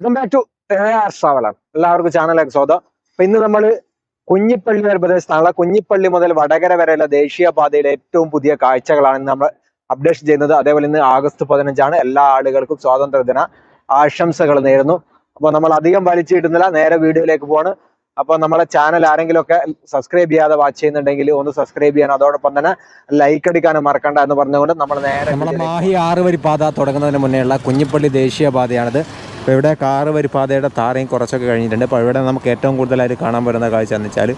Welcome back to traveller എല്ലാവർക്കും ചാനലിലേക്ക് സ്വാഗതം. അപ്പൊ ഇന്ന് നമ്മൾ കുഞ്ഞിപ്പള്ളി വരെ പ്രദേശത്താണുള്ള കുഞ്ഞിപ്പള്ളി മുതൽ വടകര വരെയുള്ള ദേശീയപാതയുടെ ഏറ്റവും പുതിയ കാഴ്ചകളാണ് ഇന്ന് നമ്മൾ അപ്ഡേഷൻ ചെയ്യുന്നത്. അതേപോലെ ഇന്ന് ആഗസ്റ്റ് പതിനഞ്ചാണ് എല്ലാ ആളുകൾക്കും സ്വാതന്ത്ര്യദിന ആശംസകൾ നേരുന്നു. അപ്പൊ നമ്മൾ അധികം വലിച്ചിട്ടുന്നില്ല നേരെ വീഡിയോയിലേക്ക് പോവാണ്. അപ്പൊ നമ്മളെ ചാനൽ ആരെങ്കിലും ഒക്കെ സബ്സ്ക്രൈബ് ചെയ്യാതെ വാച്ച് ചെയ്യുന്നുണ്ടെങ്കിൽ ഒന്ന് സബ്സ്ക്രൈബ് ചെയ്യണം. അതോടൊപ്പം തന്നെ ലൈക്ക് അടിക്കാനും മറക്കണ്ട എന്ന് പറഞ്ഞുകൊണ്ട് നമ്മൾ നേരെ നമ്മുടെ മാഹി ആറ് വരി പാത തുടങ്ങുന്നതിന് മുന്നേയുള്ള കുഞ്ഞിപ്പള്ളി ദേശീയ പാതയാണിത് അപ്പോൾ ഇവിടെ കാറ് വരി പാതയുടെ താറയും കുറച്ചൊക്കെ കഴിഞ്ഞിട്ടുണ്ട്. അപ്പോൾ ഇവിടെ നമുക്ക് ഏറ്റവും കൂടുതലായിട്ട് കാണാൻ പറ്റുന്ന കാഴ്ച എന്ന് വെച്ചാൽ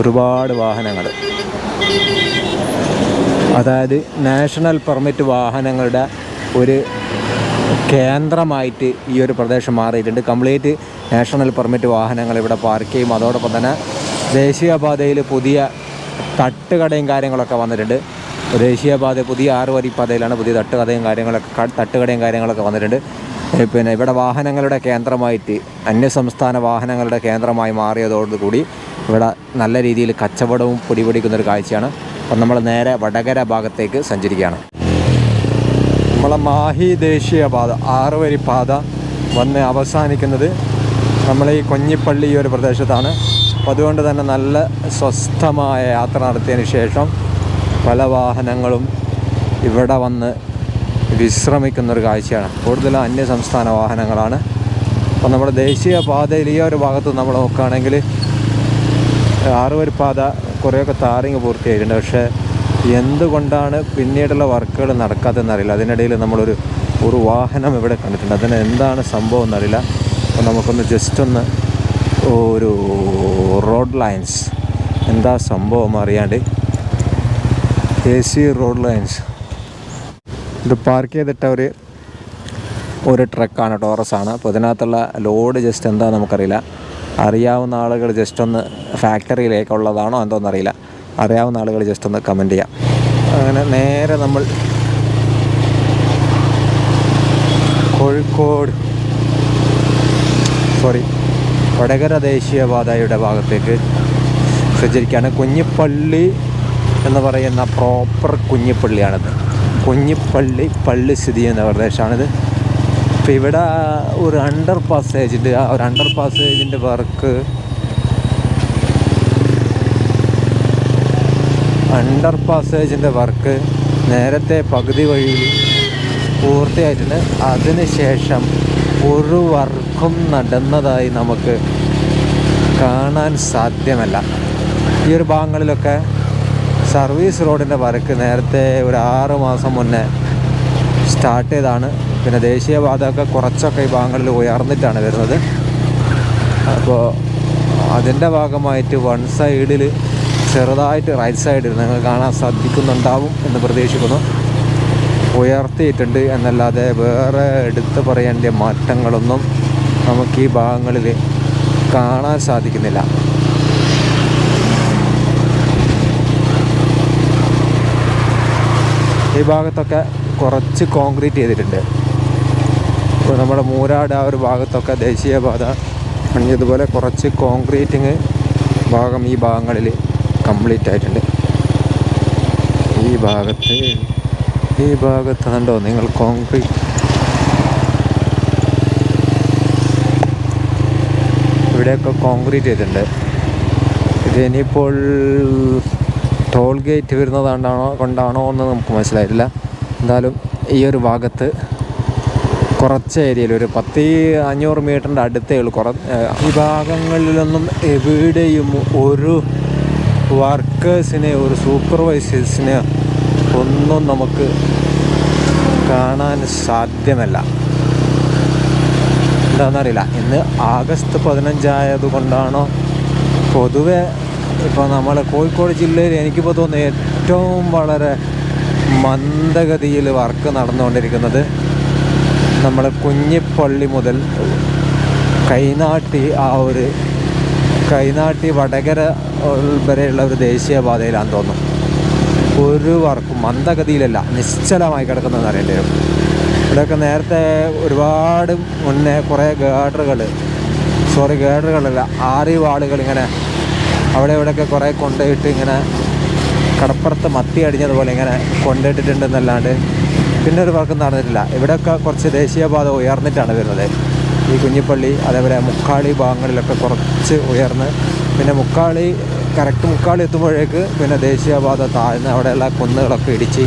ഒരുപാട് വാഹനങ്ങൾ അതായത് നാഷണൽ പെർമിറ്റ് വാഹനങ്ങളുടെ ഒരു കേന്ദ്രമായിട്ട് ഈ ഒരു പ്രദേശം മാറിയിട്ടുണ്ട്. കംപ്ലീറ്റ് നാഷണൽ പെർമിറ്റ് വാഹനങ്ങൾ ഇവിടെ പാർക്ക് ചെയ്യും. അതോടൊപ്പം തന്നെ ദേശീയപാതയിൽ പുതിയ തട്ടുകടയും കാര്യങ്ങളൊക്കെ വന്നിട്ടുണ്ട്. ദേശീയപാത പുതിയ ആറ് വരി പാതയിലാണ് പുതിയ തട്ടുകടയും കാര്യങ്ങളൊക്കെ തട്ടുകടയും കാര്യങ്ങളൊക്കെ വന്നിട്ടുണ്ട്. പിന്നെ ഇവിടെ വാഹനങ്ങളുടെ കേന്ദ്രമായിട്ട് അന്യസംസ്ഥാന വാഹനങ്ങളുടെ കേന്ദ്രമായി മാറിയതോടുകൂടി ഇവിടെ നല്ല രീതിയിൽ കച്ചവടവും പൊടിപിടിക്കുന്ന ഒരു കാഴ്ചയാണ്. അപ്പം നമ്മൾ നേരെ വടകര ഭാഗത്തേക്ക് സഞ്ചരിക്കുകയാണ്. നമ്മളെ മാഹി ദേശീയ പാത ആറുവരി പാത വന്ന് അവസാനിക്കുന്നത് നമ്മൾ ഈ കൊഞ്ഞിപ്പള്ളി ഈ ഒരു പ്രദേശത്താണ്. അപ്പോൾ അതുകൊണ്ട് തന്നെ നല്ല സ്വസ്ഥമായ യാത്ര നടത്തിയതിന് ശേഷം പല വാഹനങ്ങളും ഇവിടെ വന്ന് വിശ്രമിക്കുന്ന ഒരു കാഴ്ചയാണ്. കൂടുതലും അന്യ സംസ്ഥാന വാഹനങ്ങളാണ്. അപ്പോൾ നമ്മുടെ ദേശീയ പാതയിൽ ഈ ഒരു ഭാഗത്ത് നമ്മൾ നോക്കുകയാണെങ്കിൽ പാത കുറേയൊക്കെ താറിങ് പൂർത്തിയായിട്ടുണ്ട്. പക്ഷേ എന്തുകൊണ്ടാണ് പിന്നീടുള്ള വർക്കുകൾ നടക്കാത്തതെന്ന് അറിയില്ല. അതിനിടയിൽ നമ്മളൊരു ഒരു വാഹനം ഇവിടെ കണ്ടിട്ടുണ്ട്. അതിന് എന്താണ് സംഭവം എന്നറിയില്ല. അപ്പോൾ നമുക്കൊന്ന് ജസ്റ്റ് ഒന്ന് ഒരു റോഡ് ലൈൻസ് എന്താ സംഭവം അറിയാണ്ട്. A C road lines. ഇത് പാർക്ക് ചെയ്തിട്ട ഒരു ഒരു ട്രക്കാണ് ടോറസ് ആണ്. അപ്പോൾ ഇതിനകത്തുള്ള ലോഡ് ജസ്റ്റ് എന്താ നമുക്കറിയില്ല. അറിയാവുന്ന ആളുകൾ ജസ്റ്റ് ഒന്ന് ഫാക്ടറിയിലേക്കുള്ളതാണോ എന്തോന്നറിയില്ല. അറിയാവുന്ന ആളുകൾ ജസ്റ്റ് ഒന്ന് കമന്റ് ചെയ്യാം. അങ്ങനെ നേരെ നമ്മൾ കോഴിക്കോട് സോറി വടകര ദേശീയപാതയുടെ ഭാഗത്തേക്ക് സഞ്ചരിക്കുകയാണ്. കുഞ്ഞിപ്പള്ളി എന്ന് പറയുന്ന പ്രോപ്പർ കുഞ്ഞിപ്പള്ളിയാണിത്. കുഞ്ഞിപ്പള്ളി പള്ളി സ്ഥിതി ചെയ്യുന്ന പ്രദേശമാണിത്. അപ്പോൾ ഇവിടെ ഒരു അണ്ടർ പാസേജിന്റെ ആ ഒരു അണ്ടർ പാസേജിന്റെ വർക്ക് അണ്ടർ പാസേജിന്റെ വർക്ക് നേരത്തെ പകുതി വഴിയിൽ പൂർത്തിയായിട്ടുണ്ട്. അതിന് ശേഷം ഒരു വർക്കും നടന്നതായി നമുക്ക് കാണാൻ സാധ്യമല്ല. ഈ ഒരു ഭാഗങ്ങളിലൊക്കെ സർവീസ് റോഡിന്റെ വരക്ക് നേരത്തെ ഒരു ആറ് മാസം മുന്നേ സ്റ്റാർട്ട് ചെയ്താണ്. പിന്നെ ദേശീയപാതയൊക്കെ കുറച്ചൊക്കെ ഈ ഭാഗങ്ങളിൽ ഉയർന്നിട്ടാണ് വരുന്നത്. അപ്പോൾ അതിന്റെ ഭാഗമായിട്ട് വൺ സൈഡിൽ ചെറുതായിട്ട് റൈറ്റ് സൈഡിൽ നിങ്ങൾ കാണാൻ സാധിക്കുന്നുണ്ടാവും എന്ന് പ്രതീക്ഷിക്കുന്നു. ഉയർത്തിയിട്ടുണ്ട് എന്നല്ലാതെ വേറെ എടുത്തു പറയേണ്ട മാറ്റങ്ങളൊന്നും നമുക്ക് ഈ ഭാഗങ്ങളിൽ കാണാൻ സാധിക്കുന്നില്ല. ഈ ഭാഗത്തൊക്കെ കുറച്ച് കോൺക്രീറ്റ് ചെയ്തിട്ടുണ്ട്. ഇപ്പോൾ നമ്മുടെ മൂരാട് ആ ഒരു ഭാഗത്തൊക്കെ ദേശീയപാത പണിഞ്ഞതുപോലെ കുറച്ച് കോൺക്രീറ്റിങ് ഭാഗം ഈ ഭാഗങ്ങളിൽ കംപ്ലീറ്റ് ആയിട്ടുണ്ട്. ഈ ഭാഗത്ത് ഈ ഭാഗത്ത് കണ്ടോ നിങ്ങൾ കോൺക്രീറ്റ് ഇവിടെയൊക്കെ കോൺക്രീറ്റ് ചെയ്തിട്ടുണ്ട്. ഇത് ഇനിയിപ്പോൾ ടോൾ ഗേറ്റ് വരുന്നതാണോ കൊണ്ടാണോ എന്ന് നമുക്ക് മനസ്സിലായിട്ടില്ല. എന്തായാലും ഈ ഒരു ഭാഗത്ത് കുറച്ച് ഏരിയയിൽ ഒരു പത്ത് അഞ്ഞൂറ് മീറ്ററിന്റെ അടുത്തേ ഉള്ളൂ കുറ ഈ ഭാഗങ്ങളിലൊന്നും എവിടെയും ഒരു വർക്കേഴ്സിനെ ഒരു സൂപ്പർവൈസേഴ്സിനെ ഒന്നും നമുക്ക് കാണാൻ സാധ്യമല്ല. എന്താണെന്നറിയില്ല. ഇന്ന് ആഗസ്റ്റ് പതിനഞ്ചായതുകൊണ്ടാണോ പൊതുവെ ഇപ്പോൾ നമ്മൾ കോഴിക്കോട് ജില്ലയിൽ എനിക്കിപ്പോൾ തോന്നുന്നു ഏറ്റവും വളരെ മന്ദഗതിയിൽ വർക്ക് നടന്നുകൊണ്ടിരിക്കുന്നത് നമ്മൾ കുഞ്ഞിപ്പള്ളി മുതൽ കൈനാട്ടി ആ ഒരു കൈനാട്ടി വടകര വരെയുള്ള ഒരു ദേശീയപാതയിലാണെന്ന് തോന്നുന്നു. ഒരു വർക്കും മന്ദഗതിയിലല്ല നിശ്ചലമായി കിടക്കുന്നതെന്ന് അറിയേണ്ടി വരും. ഇവിടെയൊക്കെ നേരത്തെ ഒരുപാട് മുന്നേ കുറേ ഗേഡറുകൾ സോറി ഗേഡറുകളല്ല ആറി വാളുകൾ ഇങ്ങനെ അവിടെ ഇവിടെയൊക്കെ കുറേ കൊണ്ടുപോയിട്ട് ഇങ്ങനെ കടപ്പുറത്ത് മത്തി അടിഞ്ഞതുപോലെ ഇങ്ങനെ കൊണ്ടിട്ടിട്ടുണ്ടെന്നല്ലാണ്ട് പിന്നെ ഒരു വർക്കും നടന്നിട്ടില്ല. ഇവിടെയൊക്കെ കുറച്ച് ദേശീയപാത ഉയർന്നിട്ടാണ് വരുന്നത്. ഈ കുഞ്ഞിപ്പള്ളി അതേപോലെ മുക്കാളി ഭാഗങ്ങളിലൊക്കെ കുറച്ച് ഉയർന്ന് പിന്നെ മുക്കാളി കറക്റ്റ് മുക്കാളി എത്തുമ്പോഴേക്ക് പിന്നെ ദേശീയപാത താഴ്ന്ന് അവിടെയുള്ള കുന്നുകളൊക്കെ ഇടിച്ച്.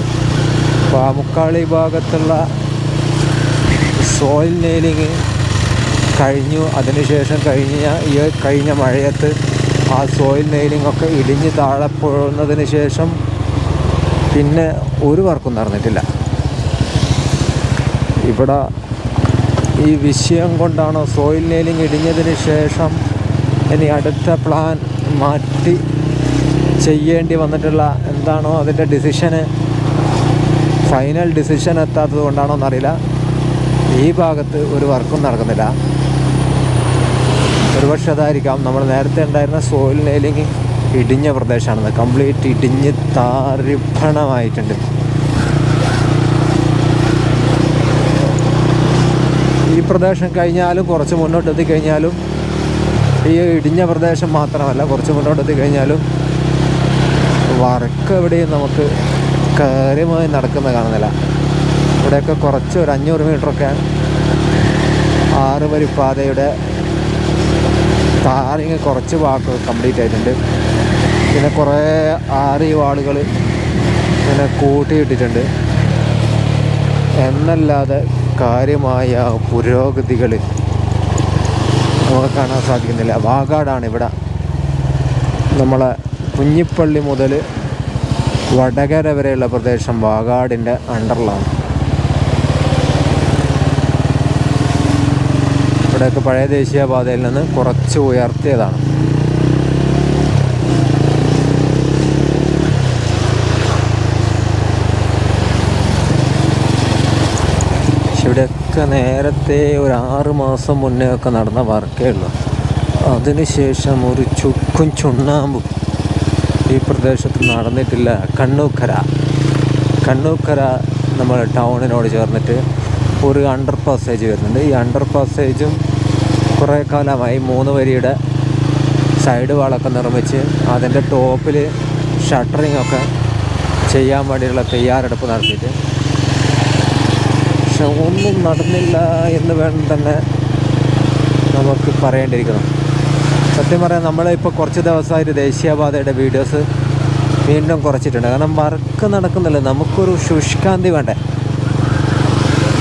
അപ്പോൾ ആ മുക്കാളി ഭാഗത്തുള്ള സോയിൽ നെയിലിങ് കഴിഞ്ഞു. അതിനുശേഷം കഴിഞ്ഞ ഈ കഴിഞ്ഞ മഴയത്ത് ആ സോയിൽ നെയിലിംഗ് ഒക്കെ ഇടിഞ്ഞ് താഴെ പോകുന്നതിന് ശേഷം പിന്നെ ഒരു വർക്കും നടന്നിട്ടില്ല. ഇവിടെ ഈ വിഷയം കൊണ്ടാണോ സോയിൽ നെയിലിംഗ് ഇടിഞ്ഞതിന് ശേഷം ഇനി അടുത്ത പ്ലാൻ മാറ്റി ചെയ്യേണ്ടി വന്നിട്ടുള്ള എന്താണോ അതിന്റെ ഡിസിഷന് ഫൈനൽ ഡിസിഷൻ എത്താത്തത് കൊണ്ടാണോ എന്നറിയില്ല. ഈ ഭാഗത്ത് ഒരു വർക്കും നടക്കുന്നില്ല. ഒരുപക്ഷെ അതായിരിക്കാം നമ്മൾ നേരത്തെ ഉണ്ടായിരുന്ന സോയിലിനെ അല്ലെങ്കിൽ ഇടിഞ്ഞ പ്രദേശമാണെന്ന്. കംപ്ലീറ്റ് ഇടിഞ്ഞ് താരിഭണമായിട്ടുണ്ട് ഈ പ്രദേശം കഴിഞ്ഞാലും കുറച്ച് മുന്നോട്ട് എത്തിക്കഴിഞ്ഞാലും ഈ ഇടിഞ്ഞ പ്രദേശം മാത്രമല്ല കുറച്ച് മുന്നോട്ട് എത്തിക്കഴിഞ്ഞാലും വർക്ക് എവിടെയും നമുക്ക് കാര്യമായി നടക്കുന്ന കാണുന്നില്ല. ഇവിടെയൊക്കെ കുറച്ച് ഒരു അഞ്ഞൂറ് മീറ്ററൊക്കെ ആറ് വരി പാതയുടെ താരിങ് കുറച്ച് ഭാഗം കംപ്ലീറ്റ് ആയിട്ടുണ്ട്. പിന്നെ കുറേ ആറി വാളുകൾ ഇങ്ങനെ കൂട്ടിയിട്ടിട്ടുണ്ട്. എന്നല്ലാതെ കാര്യമായ പുരോഗതികൾ നമുക്ക് കാണാൻ സാധിക്കുന്നില്ല. വാഗാടാണ് ഇവിടെ. നമ്മളെ കുഞ്ഞിപ്പള്ളി മുതൽ വടകര വരെയുള്ള പ്രദേശം വാഗാടിന്റെ അണ്ടറിലാണ് ഇവിടെയൊക്കെ പഴയ ദേശീയപാതയിൽ നിന്ന് കുറച്ച് ഉയർത്തിയതാണ്. ഇവിടെയൊക്കെ നേരത്തെ ഒരു ആറ് മാസം മുന്നേ ഒക്കെ നടന്ന വർക്കേ ഉള്ളൂ. അതിനുശേഷം ഒരു ചുക്കും ചുണ്ണാമ്പും ഈ പ്രദേശത്ത് നടന്നിട്ടില്ല. കണ്ണൂക്കര. കണ്ണൂക്കര നമ്മൾ ടൗണിനോട് ചേർന്നിട്ട് ഒരു അണ്ടർ പാസേജ് വരുന്നുണ്ട്. ഈ അണ്ടർ പാസേജും കുറേ കാലമായി മൂന്ന് വരിയുടെ സൈഡ് വാളൊക്കെ നിർമ്മിച്ച് അതിന്റെ ടോപ്പിൽ ഷട്ടറിങ് ഒക്കെ ചെയ്യാൻ വേണ്ടിയുള്ള തയ്യാറെടുപ്പ് നടത്തിയിട്ട്. പക്ഷെ ഒന്നും നടന്നില്ല എന്ന് വേണം തന്നെ നമുക്ക് പറയേണ്ടിയിരിക്കുന്നു. സത്യം പറയാൻ നമ്മളിപ്പോൾ കുറച്ച് ദിവസമായിട്ട് ദേശീയപാതയുടെ വീഡിയോസ് വീണ്ടും കുറച്ചിട്ടുണ്ട്. കാരണം വർക്ക് നടക്കുന്നില്ല. നമുക്കൊരു ശുഷ്കാന്തി വേണ്ടേ?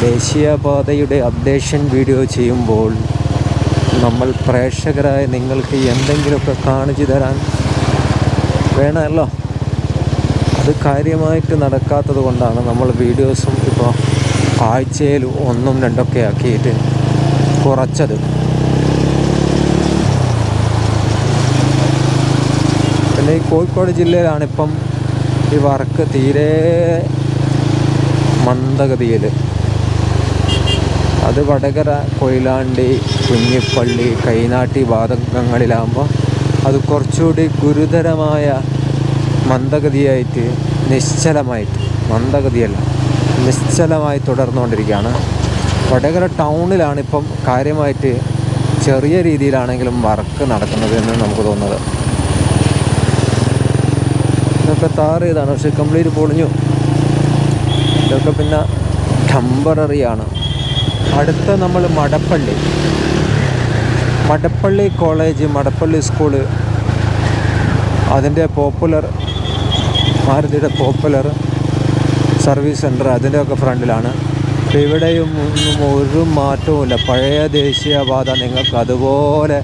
ദേശീയപാതയുടെ അപ്ഡേഷൻ വീഡിയോ ചെയ്യുമ്പോൾ നമ്മൾ പ്രേക്ഷകരായ നിങ്ങൾക്ക് എന്തെങ്കിലുമൊക്കെ കാണിച്ചു തരാൻ വേണമല്ലോ. അത് കാര്യമായിട്ട് നടക്കാത്തത് കൊണ്ടാണ് നമ്മൾ വീഡിയോസും ഇപ്പോൾ ആഴ്ചയിൽ ഒന്നും രണ്ടൊക്കെ ആക്കിയിട്ട് കുറച്ചത്. പിന്നെ ഈ കോഴിക്കോട് ജില്ലയിലാണിപ്പം ഈ വർക്ക് തീരെ മന്ദഗതിയിൽ. അത് വടകര കൊയിലാണ്ടി കുഞ്ഞിപ്പള്ളി കൈനാട്ടി ഭാഗങ്ങളിലാകുമ്പോൾ അത് കുറച്ചുകൂടി ഗുരുതരമായ മന്ദഗതിയായിട്ട് നിശ്ചലമായിട്ട് മന്ദഗതിയല്ല നിശ്ചലമായി തുടർന്നുകൊണ്ടിരിക്കുകയാണ്. വടകര ടൗണിലാണ് ഇപ്പം കാര്യമായിട്ട് ചെറിയ രീതിയിലാണെങ്കിലും വർക്ക് നടക്കുന്നത് എന്ന് നമുക്ക് തോന്നുന്നത്. ഇതൊക്കെ താറ് ചെയ്താണ് പക്ഷെ കംപ്ലീറ്റ് പൊളിഞ്ഞു. ഇതൊക്കെ പിന്നെ ടെമ്പററി ആണ്. അടുത്ത നമ്മൾ Madappally. Madappally college Madappally school. അതിന്റെ പോപ്പുലർ മാരുതിയുടെ പോപ്പുലർ സർവീസ് സെന്റർ അതിന്റെയൊക്കെ ഫ്രണ്ടിലാണ്. അപ്പോൾ ഇവിടെയും ഒരു മാറ്റവുമില്ല പഴയ ദേശീയപാത നിങ്ങൾക്ക് അതുപോലെ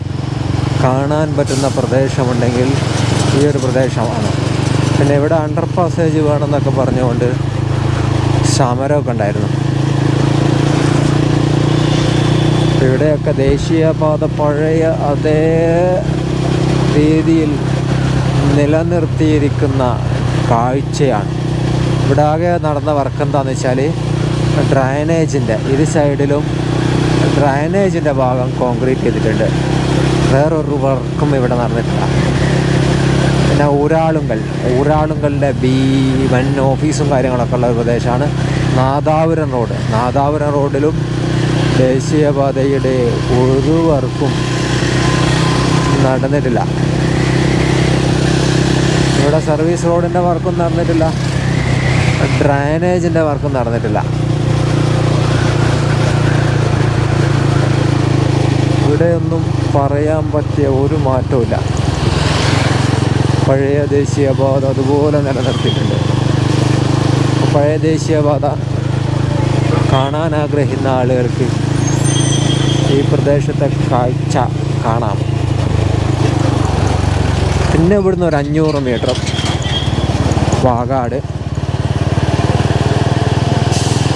കാണാൻ പറ്റുന്ന പ്രദേശമുണ്ടെങ്കിൽ ഈ ഒരു പ്രദേശമാണ്. പിന്നെ ഇവിടെ അണ്ടർ പാസേജ് വേണമെന്നൊക്കെ പറഞ്ഞുകൊണ്ട് സമരമൊക്കെ ഉണ്ടായിരുന്നു. ഇവിടെയൊക്കെ ദേശീയപാത പഴയ അതേ രീതിയിൽ നിലനിർത്തിയിരിക്കുന്ന കാഴ്ചയാണ്. ഇവിടെ ആകെ നടന്ന വർക്ക് എന്താണെന്ന് വെച്ചാൽ ഡ്രൈനേജിന്റെ ഇരു സൈഡിലും ഡ്രൈനേജിന്റെ ഭാഗം കോൺക്രീറ്റ് ചെയ്തിട്ടുണ്ട്. വേറൊരു വർക്കും ഇവിടെ നടന്നിട്ടില്ല. പിന്നെ ഊരാളുങ്കൽ ഊരാളുങ്കലിന്റെ ബി വൻ ഓഫീസും കാര്യങ്ങളൊക്കെ ഉള്ള പ്രദേശമാണ്. നാദാപുരം റോഡ്. നാദാപുരം റോഡിലും ദേശീയപാതയുടെ ഒരു വർക്കും നടന്നിട്ടില്ല. ഇവിടെ സർവീസ് റോഡിന്റെ വർക്കും നടന്നിട്ടില്ല. ഡ്രൈനേജിന്റെ വർക്കും നടന്നിട്ടില്ല. ഇവിടെയൊന്നും പറയാൻ പറ്റിയ ഒരു മാറ്റവുമില്ല. പഴയ ദേശീയപാത അതുപോലെ നിലനിർത്തിയിട്ടുണ്ട്. പഴയ ദേശീയപാത കാണാൻ ആഗ്രഹിക്കുന്ന ആളുകൾക്ക് ഈ പ്രദേശത്തെ കാഴ്ച കാണാം. പിന്നെ ഇവിടുന്ന് ഒരു അഞ്ഞൂറ് മീറ്റർ വാകാട്.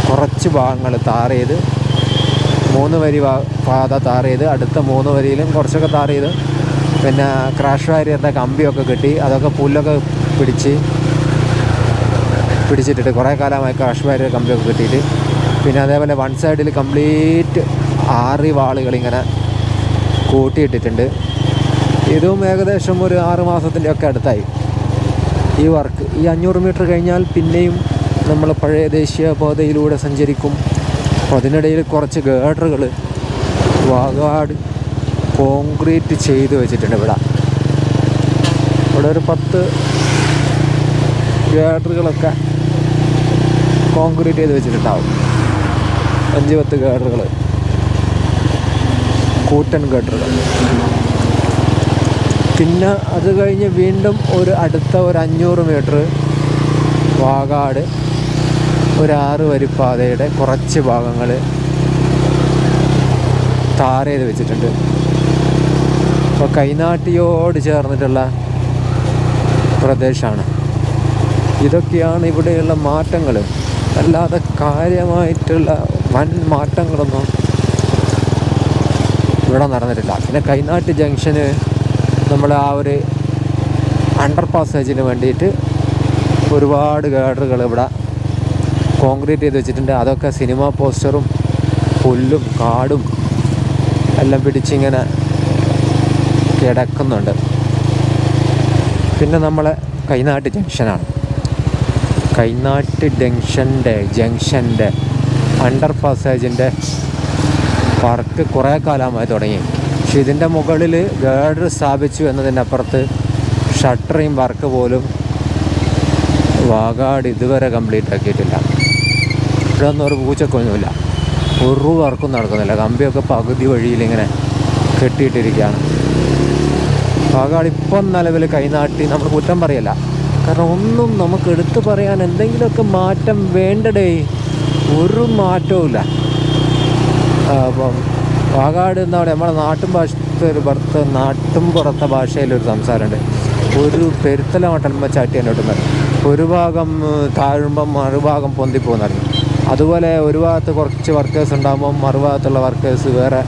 കുറച്ച് ഭാഗങ്ങൾ താർ ചെയ്ത് മൂന്ന് വരി പാത താർ ചെയ്ത് അടുത്ത മൂന്ന് വരിയിലും കുറച്ചൊക്കെ താർ ചെയ്ത് പിന്നെ ക്രാഷ് വാരിയറിന്റെ കമ്പിയൊക്കെ കിട്ടി അതൊക്കെ പുല്ലൊക്കെ പിടിച്ച് പിടിച്ചിട്ടിട്ട് കുറേ കാലമായി ക്രാഷ് വാരിയർ കമ്പിയൊക്കെ കിട്ടിയിട്ട് പിന്നെ അതേപോലെ വൺ സൈഡിൽ കംപ്ലീറ്റ് ആറ് വാളുകൾ ഇങ്ങനെ കൂട്ടിയിട്ടിട്ടുണ്ട്. ഇതും ഏകദേശം ഒരു ആറ് മാസത്തിന്റെ ഒക്കെ അടുത്തായി. ഈ വർക്ക് ഈ അഞ്ഞൂറ് മീറ്റർ കഴിഞ്ഞാൽ പിന്നെയും നമ്മൾ പഴയ ദേശീയ പാതയിലൂടെ സഞ്ചരിക്കും. അപ്പോൾ അതിനിടയിൽ കുറച്ച് ഗേഡറുകൾ വാഗാട് കോൺക്രീറ്റ് ചെയ്ത് വെച്ചിട്ടുണ്ട് ഇവിടെ. ഇവിടെ ഒരു പത്ത് ഗേഡറുകളൊക്കെ കോൺക്രീറ്റ് ചെയ്ത് വെച്ചിട്ടുണ്ടാവും. അഞ്ച് പത്ത് ഗേഡറുകൾ. കൂറ്റൻ ഗട്ടറുകൾ പിന്നെ അത് കഴിഞ്ഞ് വീണ്ടും ഒരു അടുത്ത ഒരു അഞ്ഞൂറ് മീറ്റർ വാകാട് ഒരു ആറ് വരിപ്പാതയുടെ കുറച്ച് ഭാഗങ്ങൾ താർ ചെയ്ത് വെച്ചിട്ടുണ്ട്. അപ്പോൾ കൈനാട്ടിയോട് ചേർന്നിട്ടുള്ള പ്രദേശമാണ്. ഇതൊക്കെയാണ് ഇവിടെയുള്ള മാറ്റങ്ങൾ. അല്ലാതെ കാര്യമായിട്ടുള്ള വൻ മാറ്റങ്ങളൊന്നും ഇവിടെ നടന്നിട്ടില്ല. പിന്നെ കൈനാട്ട് ജംഗ്ഷന് നമ്മൾ ആ ഒരു അണ്ടർ പാസേജിന് വേണ്ടിയിട്ട് ഒരുപാട് ഗേഡറുകൾ ഇവിടെ കോൺക്രീറ്റ് ചെയ്ത് വെച്ചിട്ടുണ്ട്. അതൊക്കെ സിനിമ പോസ്റ്ററും പുല്ലും കാടും എല്ലാം പിടിച്ചിങ്ങനെ കിടക്കുന്നുണ്ട്. പിന്നെ നമ്മൾ കൈനാട്ട് ജംഗ്ഷനാണ്. കൈനാട്ട് ജംഗ്ഷന്റെ ജംഗ്ഷന്റെ അണ്ടർ പാസേജിന്റെ വർക്ക് കുറേ കാലമായി തുടങ്ങി. പക്ഷെ ഇതിന്റെ മുകളിൽ ഗേഡർ സ്ഥാപിച്ചു എന്നതിനപ്പുറത്ത് ഷട്ടറിങ് വർക്ക് പോലും വാഗാട് ഇതുവരെ കംപ്ലീറ്റ് ആക്കിയിട്ടില്ല. ഇവിടെ ഒന്നും ഒരു പൂച്ചക്കൊന്നുമില്ല. ഒരു വർക്കും നടക്കുന്നില്ല. കമ്പിയൊക്കെ പകുതി വഴിയിൽ ഇങ്ങനെ കെട്ടിയിട്ടിരിക്കുകയാണ്. വാഗാട് ഇപ്പം നിലവിൽ കൈനാട്ടി നമ്മൾ കുറ്റം പറയല്ല. കാരണം ഒന്നും നമുക്ക് എടുത്തു പറയാൻ എന്തെങ്കിലുമൊക്കെ മാറ്റം വേണ്ടടേ. ഒരു മാറ്റവും അപ്പം വാകാട് എന്താ പറയുക നമ്മുടെ നാട്ടും ഭാഷത്തെ ഒരു പുറത്ത് നാട്ടും പുറത്തെ ഭാഷയിലൊരു സംസാരമുണ്ട്. ഒരു പെരുത്തല മട്ടന്മ ചാട്ടി എന്നോട്ടും ഒരു ഭാഗം താഴുമ്പം മറുഭാഗം പൊന്തിപ്പോകുന്നറിയും അതുപോലെ ഒരു ഭാഗത്ത് കുറച്ച് വർക്കേഴ്സ് ഉണ്ടാകുമ്പം മറുഭാഗത്തുള്ള വർക്കേഴ്സ് വേറെ.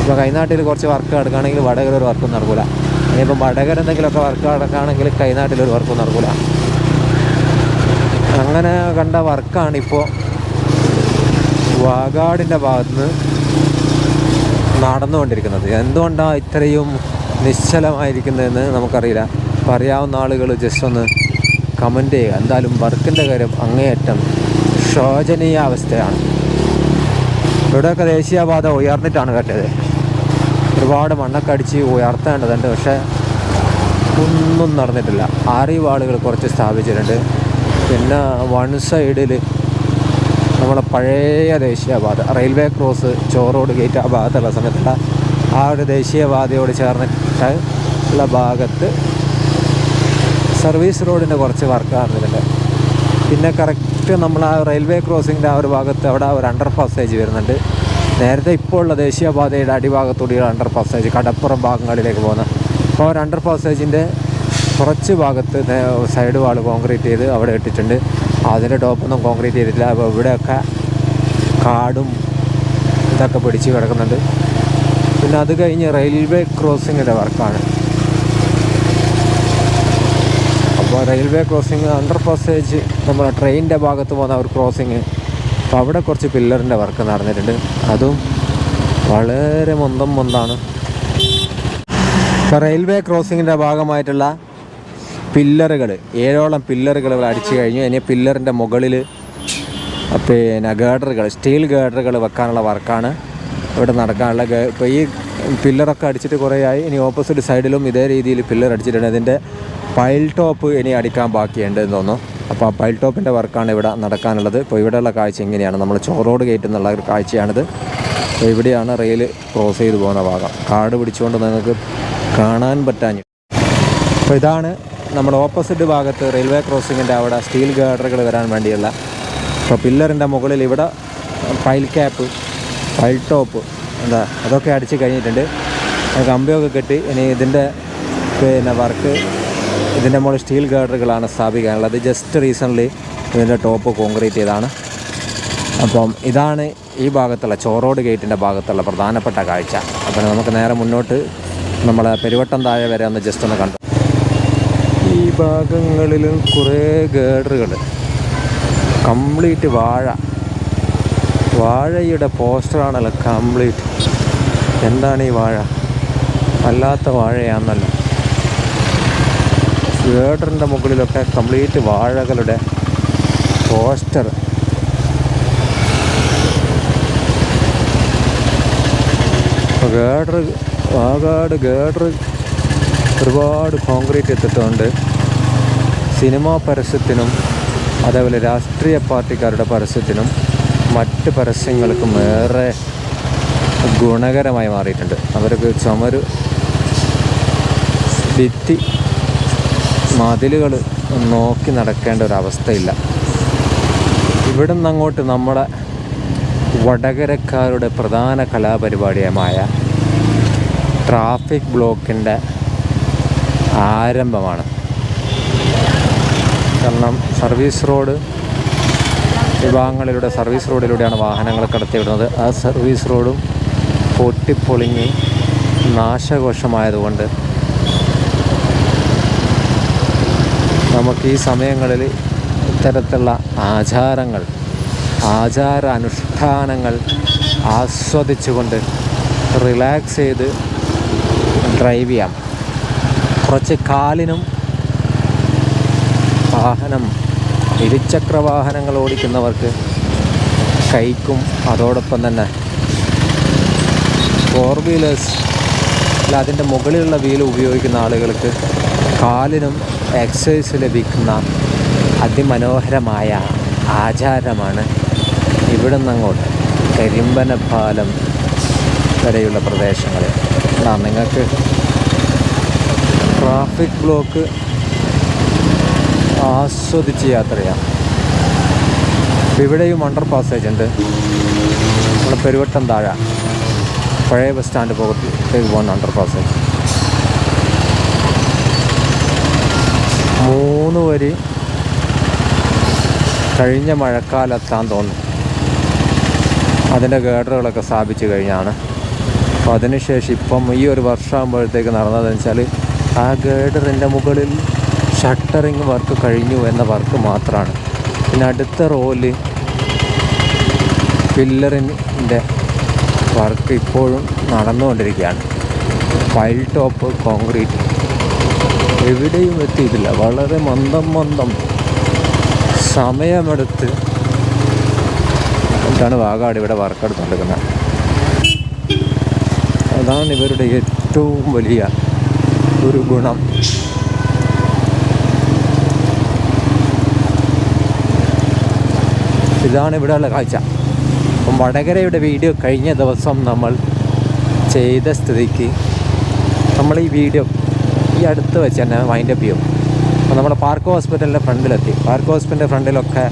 ഇപ്പോൾ കൈനാട്ടിൽ കുറച്ച് വർക്ക് നടക്കുകയാണെങ്കിൽ വടകര ഒരു വർക്കും നടക്കില്ല ഇനിയിപ്പം വടകര എന്തെങ്കിലുമൊക്കെ വർക്ക് നടക്കുകയാണെങ്കിൽ കൈനാട്ടിൽ ഒരു വർക്കും നടക്കില്ല അങ്ങനെ കണ്ട വർക്കാണിപ്പോൾ വാഗാടിന്റെ ഭാഗത്തുനിന്ന് നടന്നുകൊണ്ടിരിക്കുന്നത്. എന്തുകൊണ്ടാണ് ഇത്രയും നിശ്ചലമായിരിക്കുന്നതെന്ന് നമുക്കറിയില്ല. അപ്പോൾ അറിയാവുന്ന ആളുകൾ ജസ്റ്റ് ഒന്ന് കമന്റ് ചെയ്യുക. എന്തായാലും വർക്കിന്റെ കാര്യം അങ്ങേയറ്റം ശോചനീയ അവസ്ഥയാണ്. ഇവിടെയൊക്കെ ദേശീയപാത ഉയർന്നിട്ടാണ് കെട്ടിയത്. ഒരുപാട് മണ്ണൊക്കെ അടിച്ച് ഉയർത്തേണ്ടതുണ്ട് പക്ഷേ ഒന്നും നടന്നിട്ടില്ല. ആറിവാളുകൾ കുറച്ച് സ്ഥാപിച്ചിട്ടുണ്ട്. പിന്നെ വൺ സൈഡിൽ നമ്മളെ പഴയ ദേശീയപാത റെയിൽവേ ക്രോസ് ചോറോഡ് ഗേറ്റ് ആ ഭാഗത്തുള്ള സമയത്തുള്ള ആ ഒരു ദേശീയപാതയോട് ചേർന്നിട്ട് ഉള്ള ഭാഗത്ത് സർവീസ് റോഡിന്റെ കുറച്ച് വർക്ക് നടന്നിട്ടുണ്ട് പിന്നെ കറക്റ്റ് നമ്മൾ ആ റെയിൽവേ ക്രോസിങ്ങിന്റെ ആ ഒരു ഭാഗത്ത് അവിടെ ഒരു അണ്ടർ പാസേജ് വരുന്നുണ്ട്. നേരത്തെ ഇപ്പോൾ ഉള്ള ദേശീയപാതയുടെ അടിഭാഗത്തൂടിയുള്ള അണ്ടർ പാസേജ് കടപ്പുറം ഭാഗങ്ങളിലേക്ക് പോകുന്ന. അപ്പോൾ ആ ഒരു അണ്ടർ പാസേജിന്റെ കുറച്ച് ഭാഗത്ത് സൈഡ് വാൾ കോൺക്രീറ്റ് ചെയ്ത് അവിടെ ഇട്ടിട്ടുണ്ട്. അതിന്റെ ടോപ്പൊന്നും കോൺക്രീറ്റ് ചെയ്തിട്ടില്ല. അപ്പോൾ ഇവിടെയൊക്കെ കാടും ഇതൊക്കെ പിടിച്ച് കിടക്കുന്നുണ്ട്. പിന്നെ അത് കഴിഞ്ഞ് റെയിൽവേ ക്രോസിങ്ങിന്റെ വർക്കാണ് അപ്പോൾ റെയിൽവേ ക്രോസിങ് അണ്ടർ പാസേജ് നമ്മുടെ ട്രെയിനിന്റെ ഭാഗത്ത് പോകുന്ന ഒരു ക്രോസിങ് അപ്പോൾ അവിടെ കുറച്ച് പില്ലറിന്റെ വർക്ക് നടന്നിട്ടുണ്ട്. അതും വളരെ മൊന്തം മൊന്താണ്. ഇപ്പോൾ റെയിൽവേ ക്രോസിങ്ങിന്റെ ഭാഗമായിട്ടുള്ള പില്ലറുകൾ ഏഴോളം പില്ലറുകൾ ഇവിടെ അടിച്ചു കഴിഞ്ഞു. ഇനി പില്ലറിന്റെ മുകളിൽ പിന്നെ ഗേഡറുകൾ സ്റ്റീൽ ഗേഡറുകൾ വെക്കാനുള്ള വർക്കാണ് ഇവിടെ നടക്കാനുള്ള ഇപ്പോൾ ഈ പില്ലറൊക്കെ അടിച്ചിട്ട് കുറേയായി ഇനി ഓപ്പോസിറ്റ് സൈഡിലും ഇതേ രീതിയിൽ പില്ലർ അടിച്ചിട്ടുണ്ട്. ഇതിന്റെ പൈൽ ടോപ്പ് ഇനി അടിക്കാൻ ബാക്കിയുണ്ട് എന്ന് തോന്നുന്നു. അപ്പോൾ ആ പൈൽ ടോപ്പിന്റെ വർക്കാണ് ഇവിടെ നടക്കാനുള്ളത്. ഇപ്പോൾ ഇവിടെയുള്ള കാഴ്ച എങ്ങനെയാണ് നമ്മൾ ചോറോട് കയറ്റുന്നുള്ള ഒരു കാഴ്ചയാണിത്. അപ്പോൾ ഇവിടെയാണ് റെയിൽ ക്രോസ് ചെയ്ത് പോകുന്ന ഭാഗം. കാട് പിടിച്ചുകൊണ്ട് നിങ്ങൾക്ക് കാണാൻ പറ്റാഞ്ഞു. അപ്പോൾ ഇതാണ് നമ്മുടെ ഓപ്പോസിറ്റ് ഭാഗത്ത് റെയിൽവേ ക്രോസിങ്ങിന്റെ അവിടെ സ്റ്റീൽ ഗാർഡറുകൾ വരാൻ വേണ്ടിയുള്ള ഇപ്പോൾ പില്ലറിന്റെ മുകളിൽ ഇവിടെ പൈൽ ക്യാപ്പ് പൈൽ ടോപ്പ് എന്താ അതൊക്കെ അടിച്ച് കഴിഞ്ഞിട്ടുണ്ട്. കമ്പിയൊക്കെ കെട്ടി ഇനി ഇതിന്റെ പിന്നെ വർക്ക് ഇതിന്റെ മുകളിൽ സ്റ്റീൽ ഗാർഡറുകളാണ് സ്ഥാപിക്കാനുള്ളത്. ജസ്റ്റ് റീസെന്റ്ലി ഇതിന്റെ ടോപ്പ് കോൺക്രീറ്റ് ചെയ്താണ് അപ്പം ഇതാണ് ഈ ഭാഗത്തുള്ള ചോറോഡ് ഗേറ്റിന്റെ ഭാഗത്തുള്ള പ്രധാനപ്പെട്ട കാഴ്ച. അപ്പം നമുക്ക് നേരെ മുന്നോട്ട് നമ്മളെ പെരുവട്ടം താഴെ വരെ ഒന്ന് ജസ്റ്റ് ഒന്ന് കണ്ടു. ഭാഗങ്ങളിലും കുറേ ഗേഡറുകൾ. കംപ്ലീറ്റ് വാഴ. വാഴയുടെ പോസ്റ്ററാണല്ലോ കംപ്ലീറ്റ്. എന്താണ് ഈ വാഴ? അല്ലാത്ത വാഴയാണെന്നല്ലോ ഗേഡറിന്റെ മുകളിലൊക്കെ കംപ്ലീറ്റ് വാഴകളുടെ പോസ്റ്റർ. ഗേഡർ വാകാട് ഗേഡർ ഒരുപാട് കോൺക്രീറ്റ് എത്തിയിട്ടുണ്ട് സിനിമാ പരസ്യത്തിനും അതേപോലെ രാഷ്ട്രീയ പാർട്ടിക്കാരുടെ പരസ്യത്തിനും മറ്റ് പരസ്യങ്ങൾക്കും ഏറെ ഗുണകരമായി മാറിയിട്ടുണ്ട്. അവർക്ക് ചുമര് ഭിത്തി മതിലുകൾ നോക്കി നടക്കേണ്ട ഒരു അവസ്ഥയില്ല. ഇവിടെ നിന്ന് അങ്ങോട്ട് നമ്മുടെ വടകരക്കാരുടെ പ്രധാന കലാപരിപാടിയമായ ട്രാഫിക് ബ്ലോക്കിന്റെ ആരംഭമാണ്. കാരണം സർവീസ് റോഡ് വിഭാഗങ്ങളിലൂടെ സർവീസ് റോഡിലൂടെയാണ് വാഹനങ്ങൾ കടത്തിവിടുന്നത്. ആ സർവീസ് റോഡും പൊട്ടിപ്പൊളിഞ്ഞ് നാശകോശമായതുകൊണ്ട് നമുക്ക് ഈ സമയങ്ങളിൽ ഇത്തരത്തിലുള്ള ആചാരങ്ങൾ ആചാര അനുഷ്ഠാനങ്ങൾ ആസ്വദിച്ചുകൊണ്ട് റിലാക്സ് ചെയ്ത് ഡ്രൈവ് ചെയ്യാം. കുറച്ച് കാലിനും വാഹനം ഇരുചക്ര വാഹനങ്ങൾ ഓടിക്കുന്നവർക്ക് കൈക്കും അതോടൊപ്പം തന്നെ ഫോർ വീലേഴ്സ് അല്ല അതിന്റെ മുകളിലുള്ള വീൽ ഉപയോഗിക്കുന്ന ആളുകൾക്ക് കാലിനും എക്സസൈസ് ലഭിക്കുന്ന അതിമനോഹരമായ ആചാരമാണ് ഇവിടെ നിന്നങ്ങോട്ട് കരിമ്പനപ്പാലം വരെയുള്ള പ്രദേശങ്ങളിൽ. നിങ്ങൾക്ക് ട്രാഫിക് ബ്ലോക്ക് ആസ്വദിച്ച് യാത്ര ചെയ്യാം ഇവിടെയും അണ്ടർ പാസേജ് ഉണ്ട്. നമ്മുടെ പെരുവട്ടം താഴെ. പഴയ ബസ് സ്റ്റാൻഡ് പോകത്തേക്ക് പോകുന്ന അണ്ടർ പാസേജ്. മൂന്ന് വരി കഴിഞ്ഞ മഴക്കാലത്താൻ തോന്നുന്നു അതിന്റെ ഗേഡറുകളൊക്കെ സ്ഥാപിച്ചു കഴിഞ്ഞാണ്. അപ്പോൾ അതിനുശേഷം ഇപ്പം ഈ ഒരു വർഷമാകുമ്പോഴത്തേക്ക് നടന്നതെന്ന് വെച്ചാൽ ആ ഗേഡറിന്റെ മുകളിൽ ഷട്ടറിങ് വർക്ക് കഴിഞ്ഞു എന്ന വർക്ക് മാത്രമാണ് പിന്നെ അടുത്ത റോൽ പില്ലറിന്റെ വർക്ക് ഇപ്പോഴും നടന്നുകൊണ്ടിരിക്കുകയാണ്. Pile top concrete. എവിടെയും എത്തിയിട്ടില്ല. വളരെ മന്ദം മന്ദം സമയമെടുത്ത് എന്നിട്ടാണ് വാഗാട് ഇവിടെ വർക്ക് നടക്കുന്നത് അതാണ് ഇവരുടെ ഏറ്റവും വലിയ ഒരു ഗുണം. ഇതാണ് ഇവിടെയുള്ള കാഴ്ച. അപ്പം വടകരയുടെ വീഡിയോ കഴിഞ്ഞ ദിവസം നമ്മൾ ചെയ്ത സ്ഥിതിക്ക് നമ്മൾ ഈ വീഡിയോ ഈ അടുത്ത് വെച്ച് തന്നെ വൈൻഡപ്പ് ചെയ്യും. അപ്പോൾ നമ്മൾ പാർക്ക് ഹോസ്പിറ്റലിന്റെ ഫ്രണ്ടിലെത്തി. പാർക്ക് ഹോസ്പിറ്റലിന്റെ ഫ്രണ്ടിലൊക്കെ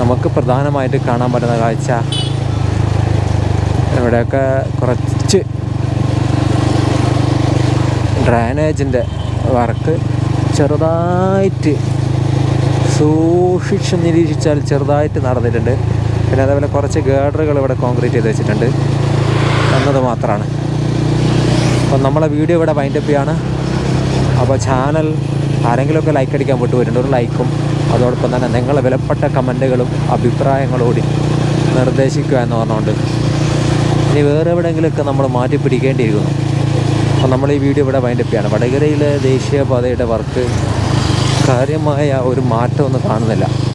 നമുക്ക് പ്രധാനമായിട്ട് കാണാൻ പറ്റുന്ന കാഴ്ച ഇവിടെയൊക്കെ കുറച്ച് ഡ്രൈനേജിന്റെ വർക്ക് ചെറുതായിട്ട് സൂക്ഷിച്ച് നിരീക്ഷിച്ചാൽ ചെറുതായിട്ട് നടന്നിട്ടുണ്ട്. പിന്നെ അതേപോലെ കുറച്ച് ഗേഡറുകൾ ഇവിടെ കോൺക്രീറ്റ് ചെയ്ത് വെച്ചിട്ടുണ്ട്. എന്നത് മാത്രമാണ്. അപ്പം നമ്മളെ വീഡിയോ ഇവിടെ വൈൻഡപ്പ് ചെയ്യാണ്. അപ്പോൾ ചാനൽ ആരെങ്കിലുമൊക്കെ ലൈക്ക് അടിക്കാൻ വിട്ടുപോയിട്ടുണ്ട് ഒരു ലൈക്കും അതോടൊപ്പം തന്നെ നിങ്ങളെ വിലപ്പെട്ട കമന്റുകളും അഭിപ്രായങ്ങളും കൂടി നിർദ്ദേശിക്കുക എന്ന് പറഞ്ഞുകൊണ്ട് ഇനി വേറെ എവിടെയെങ്കിലുമൊക്കെ നമ്മൾ മാറ്റി പിടിക്കേണ്ടിയിരിക്കുന്നു. അപ്പോൾ നമ്മൾ ഈ വീഡിയോ ഇവിടെ വൈൻഡപ്പ് ചെയ്യാണ്. വടകരയിലെ ദേശീയപാതയുടെ വർക്ക് കാര്യമായ ഒരു മാറ്റമൊന്നും കാണുന്നില്ല.